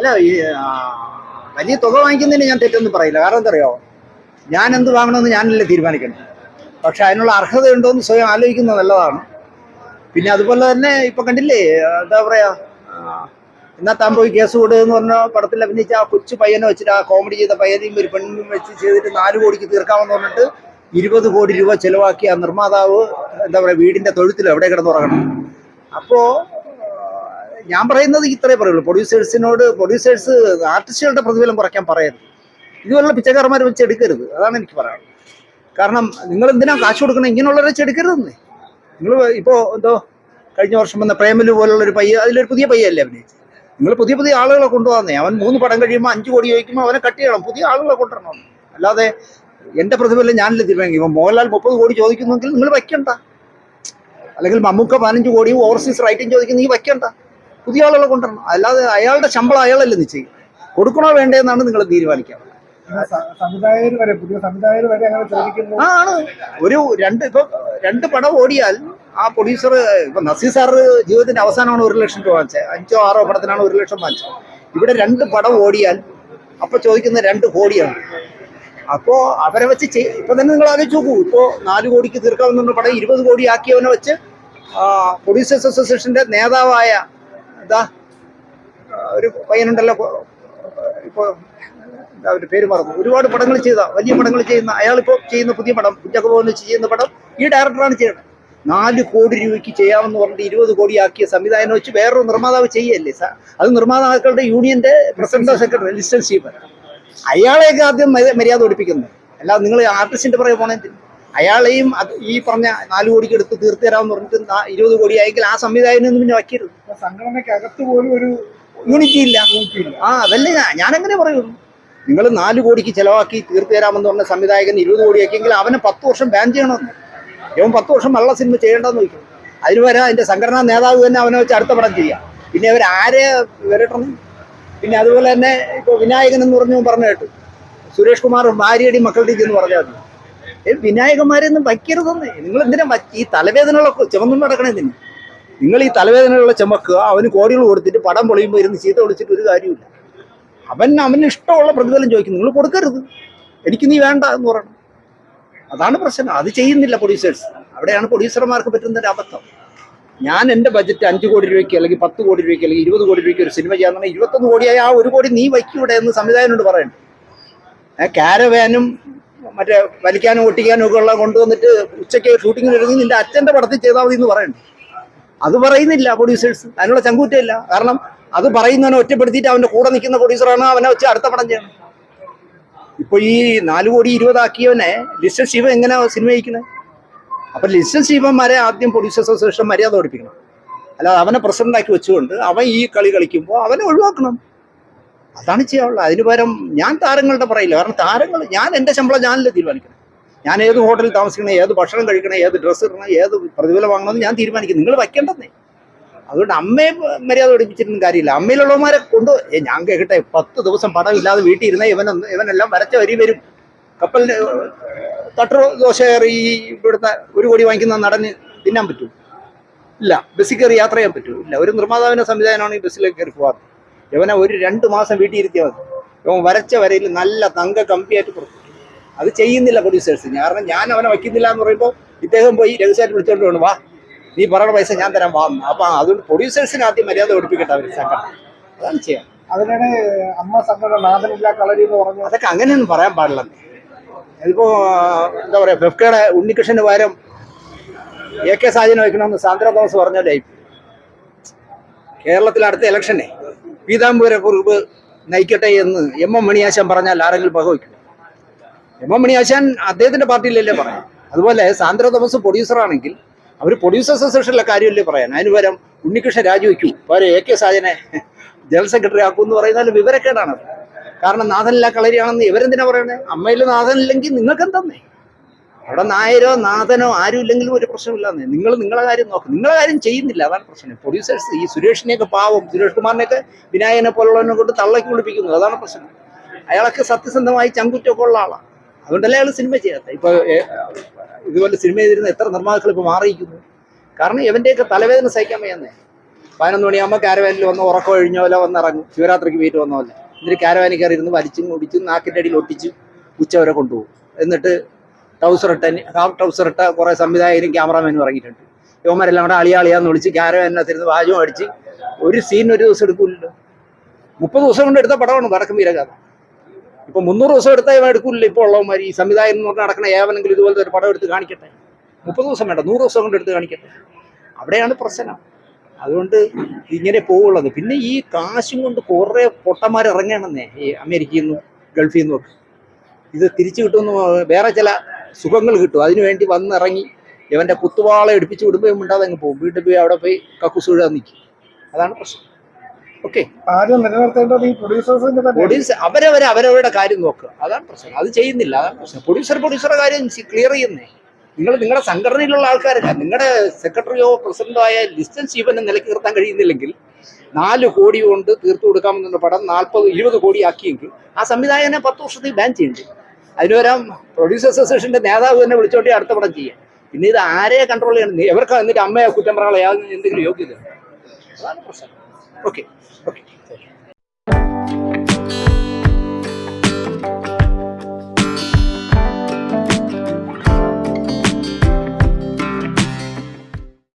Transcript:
അല്ല ഈ വലിയ തുക വാങ്ങിക്കുന്നതിന് ഞാൻ തെറ്റൊന്നും പറയില്ല. കാരണം എന്തറിയോ ഞാൻ എന്ത് വാങ്ങണമെന്ന് ഞാനല്ലേ തീരുമാനിക്കണം. പക്ഷെ അതിനുള്ള അർഹതയുണ്ടോ എന്ന് സ്വയം ആലോചിക്കുന്നത് നല്ലതാണ്. പിന്നെ അതുപോലെ തന്നെ ഇപ്പൊ കണ്ടില്ലേ എന്താ പറയാ എന്നാ താൻ പോയി കേസ് കൊടുക്കുക എന്ന് പറഞ്ഞ പടത്തിൽ അഭിനയിച്ച ആ കൊച്ചു പയ്യനെ വെച്ചിട്ട് ആ കോമഡി ചെയ്ത പയ്യനെയും ഒരു പെണ്ണും വെച്ച് ചെയ്തിട്ട് നാല് കോടിക്ക് തീർക്കാമെന്ന് പറഞ്ഞിട്ട് ഇരുപത് കോടി രൂപ ചെലവാക്കി ആ നിർമ്മാതാവ് എന്താ പറയാ വീടിന്റെ തൊഴുത്തിൽ എവിടെ കിടന്നുറങ്ങണം അപ്പോ ആ, ഞാൻ പറയുന്നത് ഇത്രേ പറയുള്ളൂ. പ്രൊഡ്യൂസേഴ്സിനോട് പ്രൊഡ്യൂസേഴ്സ് ആർട്ടിസ്റ്റുകളുടെ പ്രതിഫലം കുറയ്ക്കാൻ പറയരുത്. ഇതുപോലുള്ള പിച്ചക്കാരന്മാരെ വെച്ച് എടുക്കരുത്. അതാണ് എനിക്ക് പറയാനുള്ളത്. കാരണം നിങ്ങൾ എന്തിനാ കാശ് കൊടുക്കണം? ഇങ്ങനെയുള്ളവരെ എടുക്കരുതെന്നേ. നിങ്ങൾ ഇപ്പോൾ എന്തോ കഴിഞ്ഞ വർഷം വന്ന പ്രേമലു പോലുള്ള ഒരു പയ്യ അതിലൊരു പുതിയ പയ്യല്ലേ അഭിനയിച്ചത് നിങ്ങൾ പുതിയ പുതിയ ആളുകളെ കൊണ്ടുവന്നേ അവൻ മൂന്ന് പടം കഴിയുമ്പോൾ അഞ്ച് കോടി ചോദിക്കുമ്പോൾ അവനെ കട്ട് ചെയ്യണം. പുതിയ ആളുകളെ കൊണ്ടുവരണം അല്ലാതെ എന്റെ പ്രതിഫലം ഞാനല്ലേ തീരുമാനിക്കും. ഇപ്പം മോഹൻലാൽ മുപ്പത് കോടി ചോദിക്കുന്നെങ്കിൽ നിങ്ങൾ വയ്ക്കണ്ട. അല്ലെങ്കിൽ മമ്മൂക്ക പതിനഞ്ച് കോടിയും ഓവർസീസ് റൈറ്റും ചോദിക്കുന്നു നീ വയ്ക്കണ്ട. പുതിയ ആളുകളെ കൊണ്ടുവരണം. അല്ലാതെ അയാളുടെ ശമ്പളം അയാളല്ല നിശ്ചയിക്കും. കൊടുക്കണോ വേണ്ടെന്നാണ് നിങ്ങൾ തീരുമാനിക്കുക ആ ആണ്. ഒരു രണ്ട് ഇപ്പൊ രണ്ട് പടം ഓടിയാൽ ആ പ്രൊഡ്യൂസർ ഇപ്പൊ നസീർ സാറ് ജീവിതത്തിന്റെ അവസാനമാണ് ഒരു ലക്ഷം രൂപ വാങ്ങിച്ചത്. അഞ്ചോ ആറോ പടത്തിനാണ് ഒരു ലക്ഷം വാങ്ങിച്ചത്. ഇവിടെ രണ്ട് പടം ഓടിയാൽ അപ്പൊ ചോദിക്കുന്ന രണ്ട് കോടിയാണ്. അപ്പോ അവരെ വെച്ച് ചെയ്- ഇപ്പൊ തന്നെ നിങ്ങൾ ആലോചിച്ച് നോക്കൂ. ഇപ്പോ നാല് കോടിക്ക് തീർക്കാവുന്ന പടം ഇരുപത് കോടി ആക്കിയവനെ വെച്ച് പ്രൊഡ്യൂസേഴ്സ് അസോസിയേഷന്റെ നേതാവായ ആ, ഒരു പയ്യനുണ്ടല്ലോ ഇപ്പോ അവരുടെ പേര് മറന്നു. ഒരുപാട് പടങ്ങൾ ചെയ്ത വലിയ പടങ്ങൾ ചെയ്യുന്ന അയാളിപ്പോൾ ചെയ്യുന്ന പുതിയ പടം കുഞ്ചക്കഭവൻ വെച്ച് ചെയ്യുന്ന പടം ഈ ഡയറക്ടറാണ് ചെയ്യുന്നത്. നാല് കോടി രൂപയ്ക്ക് ചെയ്യാമെന്ന് പറഞ്ഞിട്ട് ഇരുപത് കോടി ആക്കിയ സംവിധാനം വെച്ച് വേറൊരു നിർമ്മാതാവ് ചെയ്യല്ലേ? സാർ അത് നിർമ്മാതാക്കളുടെ യൂണിയന്റെ പ്രസിഡന്റോ സെക്രട്ടറി ലിസ്റ്റൻ സ്റ്റീഫൻ അയാളെയൊക്കെ ആദ്യം മര്യാദ ഓടിപ്പിക്കുന്നത് അല്ലാതെ നിങ്ങൾ ആർട്ടിസ്റ്റിന്റെ പുറകെ പോണേ അയാളെയും ഈ പറഞ്ഞ നാല് കോടിക്ക് എടുത്ത് തീർത്തു തരാമെന്ന് പറഞ്ഞിട്ട് ഇരുപത് കോടി ആയെങ്കിൽ ആ സംവിധായകനൊന്നും പിന്നെ വയ്ക്കരുത്. സംഘടനക്കകത്ത് സംഘടനയ്ക്കകത്ത് പോലും ഒരു യൂണിറ്റി ഇല്ല. ആ അതല്ലേ ഞാൻ ഞാനെങ്ങനെ പറയുള്ളൂ നിങ്ങൾ നാല് കോടിക്ക് ചിലവാക്കി തീർത്തു തരാമെന്ന് പറഞ്ഞ സംവിധായകൻ ഇരുപത് കോടിയാക്കിയെങ്കിൽ അവനെ പത്ത് വർഷം ബാൻ ചെയ്യണമെന്ന്. ഇവൻ പത്ത് വർഷം നല്ല സിനിമ ചെയ്യേണ്ടെന്ന് ചോദിക്കും. അതിന് വരെ അതിന്റെ സംഘടനാ നേതാവ് തന്നെ അവനെ വെച്ച് അടുത്ത പടം ചെയ്യാം. പിന്നെ അവർ ആരെ വരട്ടണം പിന്നെ അതുപോലെ തന്നെ ഇപ്പോൾ വിനായകൻ എന്ന് പറഞ്ഞു പറഞ്ഞു കേട്ടു സുരേഷ് കുമാർ ഭാര്യയുടെയും മക്കളുടെയും എന്ന് പറഞ്ഞാൽ മതി. വിനായകന്മാരെയൊന്നും വയ്ക്കരുതെന്ന്. നിങ്ങൾ എന്തിനാ ഈ തലവേദനയുള്ള ചുമന്നും നടക്കണേ നിന്ന് നിങ്ങൾ ഈ തലവേദനയുള്ള ചുമക്കുക അവന് കോടികൾ കൊടുത്തിട്ട് പടം പൊളിയുമ്പോൾ ഇരുന്ന് ചീത്ത വിളിച്ചിട്ട് ഒരു കാര്യമില്ല അവൻ അവന് ഇഷ്ടമുള്ള പ്രതിഫലം ചോദിക്കും. നിങ്ങൾ കൊടുക്കരുത്. എനിക്ക് നീ വേണ്ട എന്ന് പറയണം. അതാണ് പ്രശ്നം. അത് ചെയ്യുന്നില്ല പ്രൊഡ്യൂസേഴ്സ് അവിടെയാണ് പ്രൊഡ്യൂസർമാർക്ക് പറ്റുന്ന ഒരു അബദ്ധം. ഞാൻ എന്റെ ബജറ്റ് അഞ്ച് കോടി രൂപയ്ക്ക് അല്ലെങ്കിൽ പത്ത് കോടി രൂപയ്ക്ക് അല്ലെങ്കിൽ ഇരുപത് കോടി രൂപയ്ക്ക് ഒരു സിനിമ ചെയ്യാൻ പറഞ്ഞാൽ ഇരുപത്തൊന്ന് കോടിയായി ആ ഒരു കോടി നീ വയ്ക്കൂടെ എന്ന് സംവിധായകനോട് പറയണം. കാരവാനും മറ്റേ വലിക്കാനും ഒട്ടിക്കാനും ഒക്കെ ഉള്ള കൊണ്ടുവന്നിട്ട് ഉച്ചയ്ക്ക് ഷൂട്ടിങ്ങിന് ഒരുങ്ങി നിന്റെ അച്ഛന്റെ പടത്തിൽ ചെയ്താൽ മതി എന്ന് പറയണം അത് പറയുന്നില്ല പ്രൊഡ്യൂസേഴ്സ് അതിനുള്ള ചങ്കൂറ്റയില്ല കാരണം അത് പറയുന്നവനെ ഒറ്റപ്പെടുത്തിയിട്ട് അവന്റെ കൂടെ നിൽക്കുന്ന പ്രൊഡ്യൂസറാണ് അവനെ വെച്ച് അടുത്ത പടം ചെയ്യണം. ഇപ്പൊ ഈ നാല് കോടി ഇരുപതാക്കിയവനെ ലിസ്റ്റർ ശിവ എങ്ങനെ സിനിമ ജയിക്കണേ അപ്പൊ ലിസ്റ്റർ ശിവന്മാരെ ആദ്യം പ്രൊഡ്യൂസേഴ്സ് അസോസിയേഷൻ മര്യാദ പഠിപ്പിക്കണം. അല്ലാതെ അവനെ പ്രസിഡന്റ് ആക്കി വെച്ചുകൊണ്ട് അവൻ ഈ കളി കളിക്കുമ്പോൾ അവനെ ഒഴിവാക്കണം. അതാണ് ചെയ്യാനുള്ളത്. അതിന് പകരം ഞാൻ താരങ്ങളുടെ പറയില്ല കാരണം താരങ്ങൾ ഞാൻ എന്റെ ശമ്പളം ഞാനല്ലേ തീരുമാനിക്കണം. ഞാൻ ഏത് ഹോട്ടലിൽ താമസിക്കണം ഏത് ഭക്ഷണം കഴിക്കണം ഏത് ഡ്രസ്സ് ഇടണം ഏത് പ്രതിഫലം വാങ്ങണമെന്ന് ഞാൻ തീരുമാനിക്കും. നിങ്ങൾ വയ്ക്കേണ്ടെന്നേ അതുകൊണ്ട് അമ്മയെ മര്യാദ പഠിപ്പിച്ചിരുന്ന കാര്യമില്ല. അമ്മയിലുള്ളവന്മാരെ കൊണ്ട് ഞാൻ കേൾക്കട്ടെ പത്ത് ദിവസം പടം ഇല്ലാതെ വീട്ടിൽ ഇരുന്ന ഇവനൊന്ന് ഇവനെല്ലാം വരച്ച വരി വരും. കപ്പലിന് തട്ടർ ദോശ കയറി ഇവിടുത്തെ ഒരു കോടി വാങ്ങിക്കുന്ന നടന് തിന്നാൻ പറ്റൂ ഇല്ല ബസ്സിൽ കയറി യാത്ര ചെയ്യാൻ പറ്റൂ ഇല്ല ഒരു നിർമ്മാതാവിന്റെ സംവിധാനമാണ് ഈ ബസ്സിലേക്ക് കയറി പോകാറ് ഇവനെ ഒരു രണ്ട് മാസം വീട്ടിൽ ഇരുത്തിയാൽ മതി. ഇവൻ വരച്ച വരയിൽ നല്ല തങ്ക കമ്പിയായിട്ട് പുറത്തു അത് ചെയ്യുന്നില്ല പ്രൊഡ്യൂസേഴ്സ് കാരണം ഞാൻ അവനെ വയ്ക്കുന്നില്ല എന്ന് പറയുമ്പോൾ ഇദ്ദേഹം പോയി രഹസ്യമായിട്ട് വിളിച്ചോണ്ട് വേണം വാ നീ പറയുന്ന പൈസ ഞാൻ തരാൻ വാ. അപ്പൊ അതുകൊണ്ട് പ്രൊഡ്യൂസേഴ്സിന് ആദ്യം മര്യാദ പഠിപ്പിക്കട്ടെ അവർ സംഘം അതാണ് ചെയ്യാം അതിനാണ് അമ്മ സംഘടന നാഥനില്ല കളരി എന്ന് പറഞ്ഞു അതൊക്കെ അങ്ങനെയൊന്നും പറയാൻ പാടില്ല. ഇതിപ്പോ എന്താ പറയാ ഫെഫ്കയുടെ ഉണ്ണികൃഷ്ണന് പകരം എ കെ സാജന വയ്ക്കണമെന്ന് സാന്ദ്ര തോമസ് പറഞ്ഞല്ലേ കേരളത്തിൽ അടുത്ത ഇലക്ഷനെ പീതാംബര കുറിപ്പ് നയിക്കട്ടെ എന്ന് എം എം മണിയാശാൻ പറഞ്ഞാൽ ആരെങ്കിലും പകവയ്ക്കും. എം എം മണിയാശാൻ അദ്ദേഹത്തിന്റെ പാർട്ടിയിലല്ലേ പറയാം. അതുപോലെ സാന്ദ്ര തോമസ് പ്രൊഡ്യൂസറാണെങ്കിൽ അവർ പ്രൊഡ്യൂസേഴ്സ് അസോസിയേഷനിലെ കാര്യമല്ലേ പറയാൻ. അതിന് പകരം ഉണ്ണികൃഷ്ണൻ രാജിവെക്കൂ അവരെ എ കെ സാജനെ ജനറൽ സെക്രട്ടറി ആക്കൂ എന്ന് പറയുന്നത് വിവരക്കേടാണ് കാരണം നാഥനില്ല കളരിയാണെന്ന് ഇവരെന്തിനാ പറയുന്നത്? അമ്മയിൽ നാഥനില്ലെങ്കിൽ നിങ്ങൾക്ക് എന്തെന്നേ അവിടെ നായരോ നാഥനോ ആരും ഇല്ലെങ്കിലും ഒരു പ്രശ്നമില്ലാന്ന്. നിങ്ങൾ നിങ്ങളെ കാര്യം നോക്കും. നിങ്ങളെ കാര്യം ചെയ്യുന്നില്ല. അതാണ് പ്രശ്നം. പ്രൊഡ്യൂസേഴ്സ് ഈ സുരേഷിനെയൊക്കെ പാവം സുരേഷ് കുമാറിനെയൊക്കെ വിനായകനെ പോലുള്ളവനെ കൊണ്ട് തള്ളക്കി വിളിപ്പിക്കുന്നു അതാണ് പ്രശ്നം. അയാളൊക്കെ സത്യസന്ധമായി ചങ്കുറ്റൊക്കെ ഉള്ള ആളാണ് അതുകൊണ്ടല്ലേ അയാൾ സിനിമ ചെയ്യാത്ത? ഇപ്പൊ ഇതുപോലെ സിനിമ ചെയ്തിരുന്ന എത്ര നിർമ്മാതാക്കൾ ഇപ്പൊ മാറിയിരിക്കുന്നു? കാരണം ഇവന്റെയൊക്കെ തലവേദന സഹിക്കാൻ വയ്യന്നേ. പതിനൊന്ന് മണിയാകുമ്പോൾ കാരവാനിൽ വന്ന് ഉറക്കം കഴിഞ്ഞ പോലെ വന്നിറങ്ങും. ശിവരാത്രിക്ക് വീട്ട് വന്ന പോലെ. എന്നിട്ട് കാരവാനിൽ കയറി ഇരുന്ന് വലിച്ചും ഒടിച്ചും നാക്കിന്റെ അടിയിൽ ഒട്ടിച്ച് ഉച്ചവരെ കൊണ്ടുപോകും. എന്നിട്ട് ട്രൗസർ ഇട്ട് ഹാഫ് ട്രൗസർ ഇട്ട കുറേ സംവിധായകരും ക്യാമറാമാനും ഇറങ്ങിയിട്ടുണ്ട്. യുവമാരെല്ലാം കൂടെ അളിയാളിയാന്ന് വിളിച്ച് ക്യാരവാനകത്തിരുന്ന് വാചകം അടിച്ച് ഒരു സീൻ ഒരു ദിവസം എടുക്കില്ലല്ലോ മുപ്പത് ദിവസം കൊണ്ട് എടുത്ത പടമാണ് വടക്കം വീരകഥ ഇപ്പൊ മുന്നൂറ് ദിവസം എടുത്താൽ ഇവ എടുക്കില്ല ഇപ്പോൾ ഉള്ളവന്മാർ ഈ സംവിധായകൻ എന്ന് പറഞ്ഞാൽ നടക്കണ ഏവനെങ്കിലും ഇതുപോലത്തെ ഒരു പടം എടുത്ത് കാണിക്കട്ടെ. മുപ്പത് ദിവസം വേണ്ട നൂറ് ദിവസം കൊണ്ട് എടുത്ത് കാണിക്കട്ടെ. അവിടെയാണ് പ്രശ്നം. അതുകൊണ്ട് ഇങ്ങനെ പോവുള്ളത്. പിന്നെ ഈ കാശും കൊണ്ട് കുറേ പൊട്ടന്മാർ ഇറങ്ങണമെന്നേ ഈ അമേരിക്കയിൽ നിന്നും ഗൾഫിൽ നിന്നും ഒക്കെ. ഇത് തിരിച്ചു കിട്ടുമെന്ന് വേറെ ചില സുഖങ്ങൾ കിട്ടും. അതിനുവേണ്ടി വന്നിറങ്ങി ഇവന്റെ കുത്തുവാള എടുപ്പിച്ച് വിടുമ്പോൾ മിണ്ടാതെ അങ്ങ് പോകും. വീട്ടിൽ പോയി അവിടെ പോയി കക്കുസ് വിടാൻ നിൽക്കും. അതാണ് പ്രശ്നം. ഓക്കെ പ്രൊഡ്യൂസർ അവരവരെ അവരവരുടെ കാര്യം നോക്കുക. അതാണ് പ്രശ്നം. അത് ചെയ്യുന്നില്ല. അതാണ് പ്രശ്നം. പ്രൊഡ്യൂസർ പ്രൊഡ്യൂസറുടെ കാര്യം ക്ലിയർ ചെയ്യുന്നേ. നിങ്ങൾ നിങ്ങളുടെ സംഘടനയിലുള്ള ആൾക്കാരല്ല. നിങ്ങളുടെ സെക്രട്ടറിയോ പ്രസിഡന്റോ ആയ ഡിസ്റ്റൻസ് ഇവനെ നിലയ്ക്ക് നിർത്താൻ കഴിയുന്നില്ലെങ്കിൽ നാല് കോടി കൊണ്ട് തീർത്തു കൊടുക്കാമെന്നുള്ള പടം നാൽപ്പത് ഇരുപത് കോടി ആക്കിയെങ്കിൽ ആ സംവിധായകനെ പത്ത് വർഷത്തേക്ക് ബാൻ ചെയ്യണ്ടേ അതിന് വരാം. പ്രൊഡ്യൂസർ അസോസിയേഷന്റെ നേതാവ് തന്നെ വിളിച്ചോട്ടെ അടുത്ത പടം ചെയ്യാം. പിന്നെ ഇത് ആരെ കൺട്രോൾ ചെയ്യണം? എവർക്ക് എന്നിട്ട് അമ്മയെ കുറ്റം പറയാനുള്ള എന്തെങ്കിലും യോഗ്യത? അതാണ് പ്രശ്നം. Okay okay